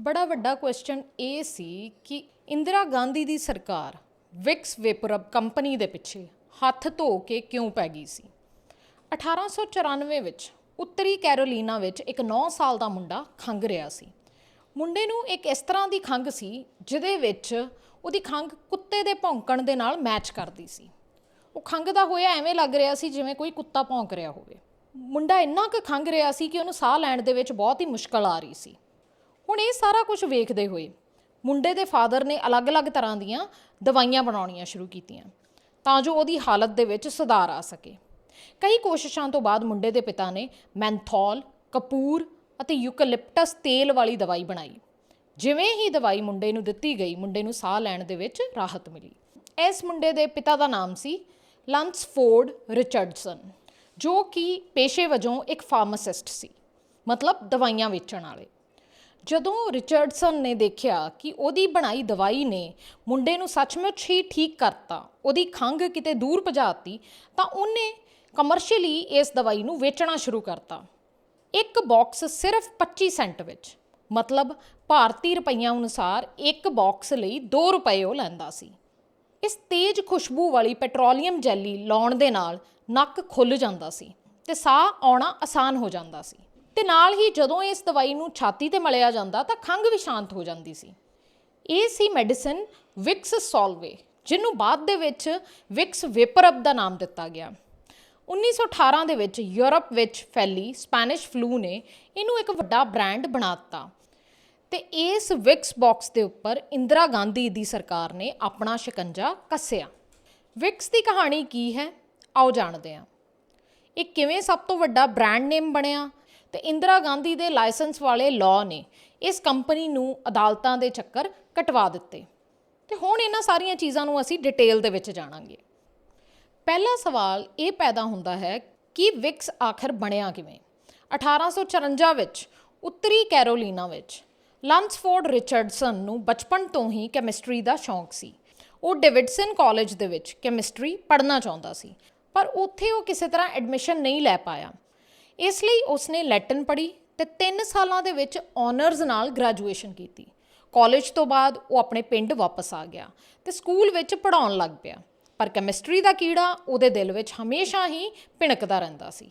ਬੜਾ ਵੱਡਾ ਕੁਐਸਚਨ ਇਹ ਸੀ ਕਿ ਇੰਦਰਾ ਗਾਂਧੀ ਦੀ ਸਰਕਾਰ ਵਿਕਸ ਵੇਪਰਬ ਕੰਪਨੀ ਦੇ ਪਿੱਛੇ ਹੱਥ ਧੋ ਕੇ ਕਿਉਂ ਪੈ ਗਈ ਸੀ? 1894 ਵਿੱਚ ਉੱਤਰੀ ਕੈਰੋਲੀਨਾ ਵਿੱਚ ਇੱਕ 9 ਸਾਲ ਦਾ ਮੁੰਡਾ ਖੰਗ ਰਿਹਾ ਸੀ। ਮੁੰਡੇ ਨੂੰ ਇੱਕ ਇਸ ਤਰ੍ਹਾਂ ਦੀ ਖੰਗ ਸੀ ਜਿਹਦੇ ਵਿੱਚ ਉਹਦੀ ਖੰਗ ਕੁੱਤੇ ਦੇ ਭੌਂਕਣ ਦੇ ਨਾਲ ਮੈਚ ਕਰਦੀ ਸੀ। ਉਹ ਖੰਗ ਦਾ ਹੋਇਆ ਐਵੇਂ ਲੱਗ ਰਿਹਾ ਸੀ ਜਿਵੇਂ ਕੋਈ ਕੁੱਤਾ ਭੌਂਕ ਰਿਹਾ ਹੋਵੇ। ਮੁੰਡਾ ਇੰਨਾ ਕੁ ਖੰਗ ਰਿਹਾ ਸੀ ਕਿ ਉਹਨੂੰ ਸਾਹ ਲੈਣ ਦੇ ਵਿੱਚ ਬਹੁਤ ਹੀ ਮੁਸ਼ਕਲ ਆ ਰਹੀ ਸੀ। ਹੁਣ ਇਹ ਸਾਰਾ ਕੁਝ ਵੇਖਦੇ ਹੋਏ ਮੁੰਡੇ ਦੇ ਫਾਦਰ ਨੇ ਅਲੱਗ-ਅਲੱਗ ਤਰ੍ਹਾਂ ਦੀਆਂ ਦਵਾਈਆਂ ਬਣਾਉਣੀਆਂ ਸ਼ੁਰੂ ਕੀਤੀਆਂ ਤਾਂ ਜੋ ਉਹਦੀ ਹਾਲਤ ਦੇ ਵਿੱਚ ਸੁਧਾਰ ਆ ਸਕੇ। ਕਈ ਕੋਸ਼ਿਸ਼ਾਂ ਤੋਂ ਬਾਅਦ ਮੁੰਡੇ ਦੇ ਪਿਤਾ ਨੇ ਮੈਂਥੋਲ, ਕਪੂਰ ਅਤੇ ਯੂਕਲਿਪਟਸ ਤੇਲ ਵਾਲੀ ਦਵਾਈ ਬਣਾਈ। ਜਿਵੇਂ ਹੀ ਦਵਾਈ ਮੁੰਡੇ ਨੂੰ ਦਿੱਤੀ ਗਈ, ਮੁੰਡੇ ਨੂੰ ਸਾਹ ਲੈਣ ਦੇ ਵਿੱਚ ਰਾਹਤ ਮਿਲੀ। ਇਸ ਮੁੰਡੇ ਦੇ ਪਿਤਾ ਦਾ ਨਾਮ ਸੀ ਲੰਸਫੋਰਡ ਰਿਚਰਡਸਨ, ਜੋ ਕਿ ਪੇਸ਼ੇ ਵਜੋਂ ਇੱਕ ਫਾਰਮਾਸਿਸਟ ਸੀ, ਮਤਲਬ ਦਵਾਈਆਂ ਵੇਚਣ ਵਾਲੇ। ਜਦੋਂ ਰਿਚਰਡਸਨ ਨੇ ਦੇਖਿਆ ਕਿ ਉਹਦੀ ਬਣਾਈ ਦਵਾਈ ਨੇ ਮੁੰਡੇ ਨੂੰ ਸੱਚਮੁੱਚ ਹੀ ਠੀਕ ਕਰਤਾ, ਉਹਦੀ ਖੰਘ ਕਿਤੇ ਦੂਰ ਭਜਾਤੀ, ਤਾਂ ਉਹਨੇ ਕਮਰਸ਼ੀਅਲੀ ਇਸ ਦਵਾਈ ਨੂੰ ਵੇਚਣਾ ਸ਼ੁਰੂ ਕਰਤਾ। ਇੱਕ ਬਾਕਸ ਸਿਰਫ 25 ਸੈਂਟ ਵਿੱਚ, ਮਤਲਬ ਭਾਰਤੀ ਰੁਪਈਆ ਅਨੁਸਾਰ ਇੱਕ ਬਾਕਸ ਲਈ 2 ਰੁਪਏ ਉਹ ਲੈਂਦਾ ਸੀ। ਇਸ ਤੇਜ਼ ਖੁਸ਼ਬੂ ਵਾਲੀ ਪੈਟਰੋਲੀਅਮ ਜੈਲੀ ਲਾਉਣ ਦੇ ਨਾਲ ਨੱਕ ਖੁੱਲ ਜਾਂਦਾ ਸੀ ਤੇ ਸਾਹ ਆਉਣਾ ਆਸਾਨ ਹੋ ਜਾਂਦਾ ਸੀ। ਤੇ ਨਾਲ ਹੀ ਜਦੋਂ ਇਸ ਦਵਾਈ ਨੂੰ ਛਾਤੀ ਤੇ ਮਲਿਆ ਜਾਂਦਾ ਤਾਂ ਖੰਘ ਵੀ ਸ਼ਾਂਤ ਹੋ ਜਾਂਦੀ ਸੀ। ਇਹ ਸੀ ਮੈਡੀਸਨ ਵਿਕਸ ਸੋਲਵੇ, ਜਿਹਨੂੰ ਬਾਅਦ ਦੇ ਵਿੱਚ ਵਿਕਸ ਵੇਪਰਅਪ ਦਾ ਨਾਮ ਦਿੱਤਾ ਗਿਆ। 1918 ਦੇ ਵਿੱਚ ਯੂਰਪ ਵਿੱਚ ਫੈਲੀ ਸਪੈਨਿਸ਼ ਫਲੂ ਨੇ ਇਹਨੂੰ ਇੱਕ ਵੱਡਾ ਬ੍ਰਾਂਡ ਦਿੱਤਾ। ਤੇ ਇਸ ਵਿਕਸ ਬਾਕਸ ਦੇ ਉੱਪਰ ਇੰਦਰਾ ਗਾਂਧੀ ਦੀ ਸਰਕਾਰ ਨੇ ਆਪਣਾ ਸ਼ਿਕੰਜਾ ਕੱਸਿਆ। ਵਿਕਸ ਦੀ ਕਹਾਣੀ ਕੀ ਹੈ? ਆਓ ਜਾਣਦੇ ਹਾਂ। ਇਹ ਕਿਵੇਂ ਸਭ ਤੋਂ ਵੱਡਾ ਬ੍ਰਾਂਡ ਨੇਮ ਬਣਿਆ? ਤੇ ਇੰਦਰਾ ਗਾਂਧੀ ਦੇ ਲਾਇਸੈਂਸ ਵਾਲੇ ਲਾਅ ਨੇ ਇਸ ਕੰਪਨੀ ਨੂੰ ਅਦਾਲਤਾਂ ਦੇ ਚੱਕਰ ਕਟਵਾ ਦਿੱਤੇ। ਤੇ ਹੁਣ ਇਹਨਾਂ ਸਾਰੀਆਂ ਚੀਜ਼ਾਂ ਨੂੰ ਅਸੀਂ ਡਿਟੇਲ ਦੇ ਵਿੱਚ ਜਾਣਾਂਗੇ। ਪਹਿਲਾ ਸਵਾਲ ਇਹ ਪੈਦਾ ਹੁੰਦਾ ਹੈ ਕਿ ਵਿਕਸ ਆਖਰ ਬਣਿਆ ਕਿਵੇਂ? 1854 ਵਿੱਚ, ਉੱਤਰੀ ਕੈਰੋਲੀਨਾ ਵਿੱਚ, ਲੰਸਫੋਰਡ ਰਿਚਰਡਸਨ ਨੂੰ ਬਚਪਨ ਤੋਂ ਹੀ ਕੈਮਿਸਟਰੀ ਦਾ ਸ਼ੌਂਕ ਸੀ। ਉਹ ਡੇਵਿਡਸਨ ਕਾਲਜ ਦੇ ਵਿੱਚ ਕੈਮਿਸਟਰੀ ਪੜ੍ਹਨਾ ਚਾਹੁੰਦਾ ਸੀ, ਪਰ ਉੱਥੇ ਉਹ ਕਿਸੇ ਤਰ੍ਹਾਂ ਐਡਮਿਸ਼ਨ ਨਹੀਂ ਲੈ ਪਾਇਆ। ਇਸ ਲਈ ਉਸਨੇ ਲੈਟਨ ਪੜ੍ਹੀ ਤੇ 3 ਸਾਲਾਂ ਦੇ ਵਿੱਚ ਆਨਰਸ ਨਾਲ ਗ੍ਰੈਜੂਏਸ਼ਨ ਕੀਤੀ। ਕਾਲਜ ਤੋਂ ਬਾਅਦ ਉਹ ਆਪਣੇ ਪਿੰਡ ਵਾਪਸ ਆ ਗਿਆ ਤੇ ਸਕੂਲ ਵਿੱਚ ਪੜਾਉਣ ਲੱਗ ਪਿਆ। ਪਰ ਕੈਮਿਸਟਰੀ ਦਾ ਕੀੜਾ ਉਹਦੇ ਦਿਲ ਵਿੱਚ ਹਮੇਸ਼ਾ ਹੀ ਭਿਣਕਦਾ ਰਹਿੰਦਾ ਸੀ।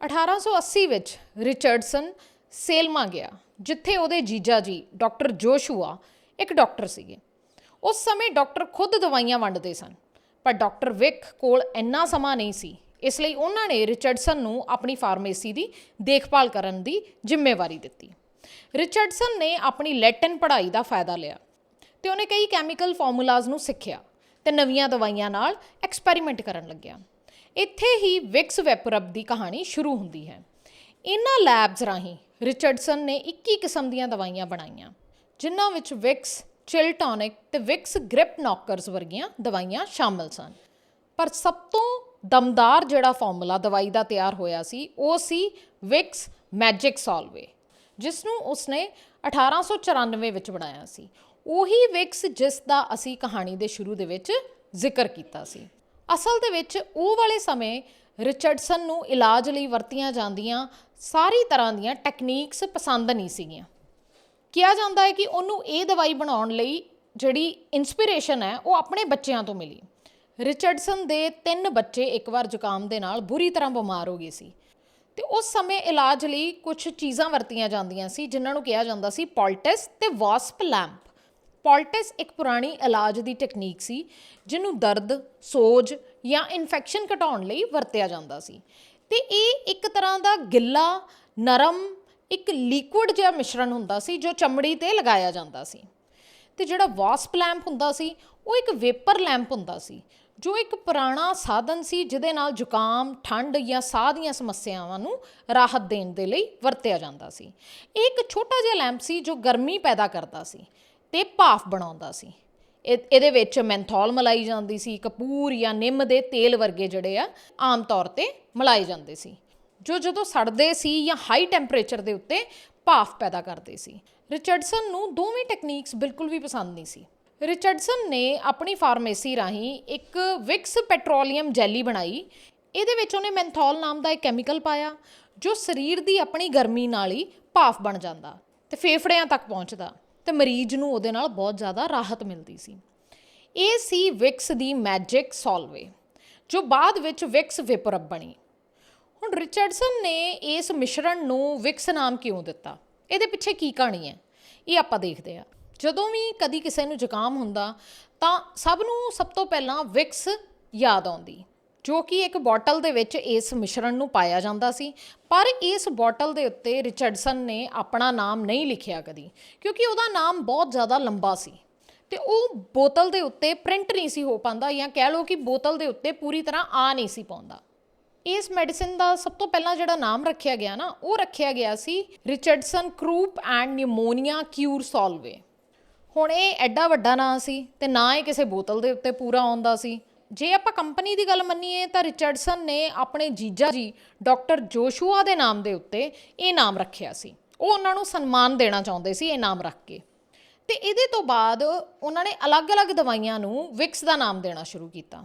1880 ਵਿੱਚ ਰਿਚਰਡਸਨ ਸੇਲਮਾ ਗਿਆ, ਜਿੱਥੇ ਉਹਦੇ ਜੀਜਾ ਜੀ, ਡਾਕਟਰ ਜੋਸ਼ੂਆ ਇੱਕ ਡਾਕਟਰ ਸੀਗੇ। ਉਸ ਸਮੇਂ ਡਾਕਟਰ ਖੁਦ ਦਵਾਈਆਂ ਵੰਡਦੇ ਸਨ, ਪਰ ਡਾਕਟਰ ਵਿਕ ਕੋਲ ਇੰਨਾ ਸਮਾਂ ਨਹੀਂ ਸੀ ਇਸ ਲਈ ਉਹਨਾਂ ਨੇ ਰਿਚਰਡਸਨ ਨੂੰ ਆਪਣੀ ਫਾਰਮੇਸੀ ਦੀ ਦੇਖਭਾਲ ਕਰਨ ਦੀ ਜ਼ਿੰਮੇਵਾਰੀ ਦਿੱਤੀ। ਰਿਚਰਡਸਨ ਨੇ ਆਪਣੀ ਲੈਟਿਨ ਪੜ੍ਹਾਈ ਦਾ ਫਾਇਦਾ ਲਿਆ ਤੇ ਉਹਨੇ ਕਈ ਕੈਮੀਕਲ ਫਾਰਮੂਲਾਜ਼ ਨੂੰ ਸਿੱਖਿਆ ਤੇ ਨਵੀਆਂ ਦਵਾਈਆਂ ਨਾਲ ਐਕਸਪੈਰੀਮੈਂਟ ਕਰਨ ਲੱਗਿਆ। ਇੱਥੇ ਹੀ ਵਿਕਸ ਵੈਪਰਅਪ ਦੀ ਕਹਾਣੀ ਸ਼ੁਰੂ ਹੁੰਦੀ ਹੈ। ਇਹਨਾਂ ਲੈਬਸ ਰਾਹੀਂ ਰਿਚਰਡਸਨ ਨੇ 21 ਕਿਸਮ ਦੀਆਂ ਦਵਾਈਆਂ ਬਣਾਈਆਂ, ਜਿਨ੍ਹਾਂ ਵਿੱਚ ਵਿਕਸ ਚਿਲ ਟੌਨਿਕ ਤੇ ਵਿਕਸ ਗ੍ਰਿਪ ਨੌਕਰਸ ਵਰਗੀਆਂ ਦਵਾਈਆਂ ਸ਼ਾਮਲ ਸਨ। ਪਰ ਸਭ ਤੋਂ ਦਮਦਾਰ ਜਿਹੜਾ ਫਾਰਮੂਲਾ ਦਵਾਈ ਦਾ ਤਿਆਰ ਹੋਇਆ ਸੀ, ਉਹ ਸੀ ਵਿਕਸ ਮੈਜਿਕ ਸੋਲਵੇ ਜਿਸ ਨੂੰ ਉਸਨੇ 1894 ਵਿੱਚ ਬਣਾਇਆ ਸੀ। ਉਹੀ ਵਿਕਸ ਜਿਸ ਦਾ ਅਸੀਂ ਕਹਾਣੀ ਦੇ ਸ਼ੁਰੂ ਦੇ ਵਿੱਚ ਜ਼ਿਕਰ ਕੀਤਾ ਸੀ। ਅਸਲ ਦੇ ਵਿੱਚ ਉਹ ਵਾਲੇ ਸਮੇਂ ਰਿਚਰਡਸਨ ਨੂੰ ਇਲਾਜ ਲਈ ਵਰਤੀਆਂ ਜਾਂਦੀਆਂ ਸਾਰੀ ਤਰ੍ਹਾਂ ਦੀਆਂ ਟੈਕਨੀਕਸ ਪਸੰਦ ਨਹੀਂ ਸੀਗੀਆਂ। ਕਿਹਾ ਜਾਂਦਾ ਹੈ ਕਿ ਉਹਨੂੰ ਇਹ ਦਵਾਈ ਬਣਾਉਣ ਲਈ ਜਿਹੜੀ ਇਨਸਪੀਰੇਸ਼ਨ ਹੈ, ਉਹ ਆਪਣੇ ਬੱਚਿਆਂ ਤੋਂ ਮਿਲੀ। ਰਿਚਰਡਸਨ ਦੇ ਤਿੰਨ ਬੱਚੇ ਇੱਕ ਵਾਰ ਜ਼ੁਕਾਮ ਦੇ ਨਾਲ ਬੁਰੀ ਤਰ੍ਹਾਂ ਬਿਮਾਰ ਹੋ ਗਏ ਸੀ। ਤੇ ਉਸ ਸਮੇਂ ਇਲਾਜ ਲਈ ਕੁਝ ਚੀਜ਼ਾਂ ਵਰਤੀਆਂ ਜਾਂਦੀਆਂ ਸੀ, ਜਿਨ੍ਹਾਂ ਨੂੰ ਕਿਹਾ ਜਾਂਦਾ ਸੀ ਪੋਲਟਸ ਤੇ ਵਾਸਪ ਲੈਂਪ। ਪੋਲਟਸ ਇੱਕ ਪੁਰਾਣੀ ਇਲਾਜ ਦੀ ਟੈਕਨੀਕ ਸੀ, ਜਿਹਨੂੰ ਦਰਦ, ਸੋਜ ਜਾਂ ਇਨਫੈਕਸ਼ਨ ਘਟਾਉਣ ਲਈ ਵਰਤਿਆ ਜਾਂਦਾ ਸੀ। ਤੇ ਇਹ ਇੱਕ ਤਰ੍ਹਾਂ ਦਾ ਗਿੱਲਾ, ਨਰਮ, ਇੱਕ ਲਿਕੁਇਡ ਜਿਹਾ ਮਿਸ਼ਰਣ ਹੁੰਦਾ ਸੀ, ਜੋ ਚਮੜੀ ਤੇ ਲਗਾਇਆ ਜਾਂਦਾ ਸੀ। ਤੇ ਜਿਹੜਾ ਵਾਸਪ ਲੈਂਪ ਹੁੰਦਾ ਸੀ, ਉਹ ਇੱਕ ਵੇਪਰ ਲੈਂਪ ਹੁੰਦਾ ਸੀ ਜੋ ਇੱਕ ਪੁਰਾਣਾ ਸਾਧਨ ਸੀ, ਜਿਹਦੇ ਨਾਲ ਜ਼ੁਕਾਮ, ਠੰਡ ਜਾਂ ਸਾਹ ਦੀਆਂ ਸਮੱਸਿਆਵਾਂ ਨੂੰ ਰਾਹਤ ਦੇਣ ਦੇ ਲਈ ਵਰਤਿਆ ਜਾਂਦਾ ਸੀ। ਇਹ ਇੱਕ ਛੋਟਾ ਜਿਹਾ ਲੈਂਪ ਸੀ, ਜੋ ਗਰਮੀ ਪੈਦਾ ਕਰਦਾ ਸੀ ਤੇ ਭਾਫ ਬਣਾਉਂਦਾ ਸੀ। ਇਹ- ਇਹਦੇ ਵਿੱਚ ਮੈਂਥੋਲ ਮਲਾਈ ਜਾਂਦੀ ਸੀ, ਕਪੂਰ ਜਾਂ ਨਿੰਮ ਦੇ ਤੇਲ ਵਰਗੇ ਜਿਹੜੇ ਆ, ਆਮ ਤੌਰ ਤੇ ਮਲਾਏ ਜਾਂਦੇ ਸੀ, ਜੋ ਜਦੋਂ ਸੜਦੇ ਸੀ ਜਾਂ ਹਾਈ ਟੈਂਪਰੇਚਰ ਦੇ ਉੱਤੇ ਭਾਫ ਪੈਦਾ ਕਰਦੇ ਸੀ। ਰਿਚਰਡਸਨ ਨੂੰ ਦੋਵੇਂ ਟੈਕਨੀਕਸ ਬਿਲਕੁਲ ਵੀ ਪਸੰਦ ਨਹੀਂ ਸੀ। ਰਿਚਰਡਸਨ ਨੇ ਆਪਣੀ ਫਾਰਮੇਸੀ ਰਾਹੀਂ ਇੱਕ ਵਿਕਸ ਪੈਟਰੋਲੀਅਮ ਜੈਲੀ ਬਣਾਈ। ਇਹਦੇ ਵਿੱਚ ਉਹਨੇ ਮੈਂਥੋਲ ਨਾਮ ਦਾ ਇੱਕ ਕੈਮੀਕਲ ਪਾਇਆ, ਜੋ ਸਰੀਰ ਦੀ ਆਪਣੀ ਗਰਮੀ ਨਾਲ ਹੀ ਭਾਫ ਬਣ ਜਾਂਦਾ ਤੇ ਫੇਫੜਿਆਂ ਤੱਕ ਪਹੁੰਚਦਾ ਤੇ ਮਰੀਜ਼ ਨੂੰ ਉਹਦੇ ਨਾਲ ਬਹੁਤ ਜ਼ਿਆਦਾ ਰਾਹਤ ਮਿਲਦੀ ਸੀ। ਇਹ ਸੀ ਵਿਕਸ ਦੀ ਮੈਜਿਕ ਸੋਲਵੇ, ਜੋ ਬਾਅਦ ਵਿੱਚ ਵਿਕਸ ਵਿਪਰਬ ਬਣੀ। ਹੁਣ ਰਿਚਰਡਸਨ ਨੇ ਇਸ ਮਿਸ਼ਰਣ ਨੂੰ ਵਿਕਸ ਨਾਮ ਕਿਉਂ ਦਿੱਤਾ? ਇਹਦੇ ਪਿੱਛੇ ਕੀ ਕਹਾਣੀ ਹੈ? ਇਹ ਆਪਾਂ ਦੇਖਦੇ ਹਾਂ। ਜਦੋਂ ਵੀ ਕਦੀ ਕਿਸੇ ਨੂੰ ਜ਼ੁਕਾਮ ਹੁੰਦਾ, ਤਾਂ ਸਭ ਨੂੰ ਸਭ ਤੋਂ ਪਹਿਲਾਂ ਵਿਕਸ ਯਾਦ ਆਉਂਦੀ, ਜੋ ਕਿ ਇੱਕ ਬੋਟਲ ਦੇ ਵਿੱਚ ਇਸ ਮਿਸ਼ਰਣ ਨੂੰ ਪਾਇਆ ਜਾਂਦਾ ਸੀ। ਪਰ ਇਸ ਬੋਟਲ ਦੇ ਉੱਤੇ ਰਿਚਰਡਸਨ ਨੇ ਆਪਣਾ ਨਾਮ ਨਹੀਂ ਲਿਖਿਆ ਕਦੀ, ਕਿਉਂਕਿ ਉਹਦਾ ਨਾਮ ਬਹੁਤ ਜ਼ਿਆਦਾ ਲੰਬਾ ਸੀ ਤੇ ਉਹ ਬੋਤਲ ਦੇ ਉੱਤੇ ਪ੍ਰਿੰਟ ਨਹੀਂ ਸੀ ਹੋ ਪਾਉਂਦਾ ਜਾਂ ਕਹਿ ਲਓ ਕਿ ਬੋਤਲ ਦੇ ਉੱਤੇ ਪੂਰੀ ਤਰ੍ਹਾਂ ਆ ਨਹੀਂ ਸੀ ਪਾਉਂਦਾ। ਇਸ ਮੈਡੀਸਿਨ ਦਾ ਸਭ ਤੋਂ ਪਹਿਲਾਂ ਜਿਹੜਾ ਨਾਮ ਰੱਖਿਆ ਗਿਆ ਨਾ, ਉਹ ਰੱਖਿਆ ਗਿਆ ਸੀ Richardson croup and pneumonia ਕਿਊਰ salve. ਹੁਣ ਇਹ ਐਡਾ ਵੱਡਾ ਨਾਂ ਸੀ ਤੇ ਨਾ ਇਹ ਕਿਸੇ ਬੋਤਲ ਦੇ ਉੱਤੇ ਪੂਰਾ ਆਉਂਦਾ ਸੀ। ਜੇ ਆਪਾਂ ਕੰਪਨੀ ਦੀ ਗੱਲ ਮੰਨੀਏ ਤਾਂ ਰਿਚਰਡਸਨ ਨੇ ਆਪਣੇ ਜੀਜਾ ਜੀ, ਡਾਕਟਰ ਜੋਸ਼ੂਆ ਦੇ ਨਾਮ ਦੇ ਉੱਤੇ ਇਹ ਨਾਮ ਰੱਖਿਆ ਸੀ। ਉਹ ਉਹਨਾਂ ਨੂੰ ਸਨਮਾਨ ਦੇਣਾ ਚਾਹੁੰਦੇ ਸੀ ਇਹ ਨਾਮ ਰੱਖ ਕੇ। ਤੇ ਇਹਦੇ ਤੋਂ ਬਾਅਦ ਉਹਨਾਂ ਨੇ ਅਲੱਗ-ਅਲੱਗ ਦਵਾਈਆਂ ਨੂੰ ਵਿਕਸ ਦਾ ਨਾਮ ਦੇਣਾ ਸ਼ੁਰੂ ਕੀਤਾ।